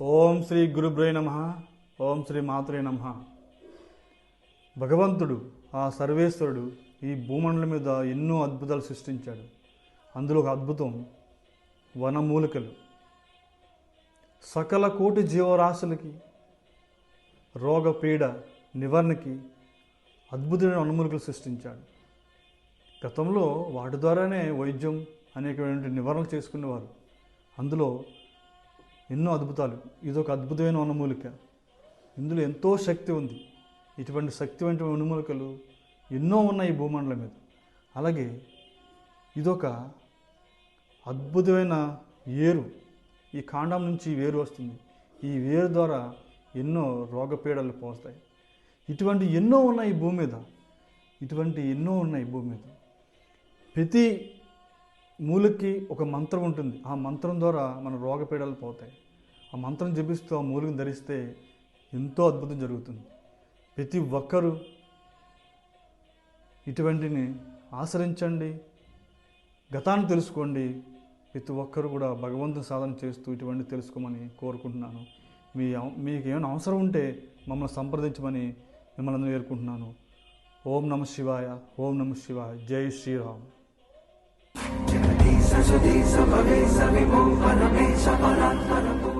ఓం శ్రీ గురుబ్రై నమ. ఓం శ్రీ మాతృ నమ. భగవంతుడు ఆ సర్వేశ్వరుడు ఈ భూమండలం మీద ఎన్నో అద్భుతాలు సృష్టించాడు. అందులో ఒక అద్భుతం వనమూలికలు. సకల కోటి జీవరాశులకి రోగపీడ నివారణకి అద్భుతమైన వనమూలికలు సృష్టించాడు. గతంలో వాటి ద్వారానే వైద్యం అనేకమైన నివారణలు చేసుకునేవారు. అందులో ఎన్నో అద్భుతాలు. ఇదొక అద్భుతమైన వనమూలిక. ఇందులో ఎంతో శక్తి ఉంది. ఇటువంటి శక్తివంతమైన వనమూలికలు ఎన్నో ఉన్నాయి ఈ భూమండలం మీద. అలాగే ఇదొక అద్భుతమైన ఏరు. ఈ కాండం నుంచి వేరు వస్తుంది. ఈ వేరు ద్వారా ఎన్నో రోగపీడలు పోస్తాయి. ఇటువంటి ఎన్నో ఉన్నాయి ఈ భూమి మీద. ఇటువంటి ఎన్నో ఉన్నాయి ఈ భూమి మీద. ప్రతి మూలకి ఒక మంత్రం ఉంటుంది. ఆ మంత్రం ద్వారా మన రోగపీడలు పోతాయి. ఆ మంత్రం జపిస్తూ ఆ మూలికను ధరిస్తే ఎంతో అద్భుతం జరుగుతుంది. ప్రతి ఒక్కరూ ఇటువంటిని ఆచరించండి గతాన్ని తెలుసుకోండి. ప్రతి ఒక్కరు కూడా భగవంతుని సాధన చేస్తూ ఇటువంటి తెలుసుకోమని కోరుకుంటున్నాను. మీ మీకు ఏమైనా అవసరం ఉంటే మమ్మల్ని సంప్రదించమని మిమ్మల్ని వేరుకుంటున్నాను ఓం నమ శివాయ ఓం నమ శివాయ. జై Sriram. Sadi Sabhavi Sabhimu Paramesha Paramparambu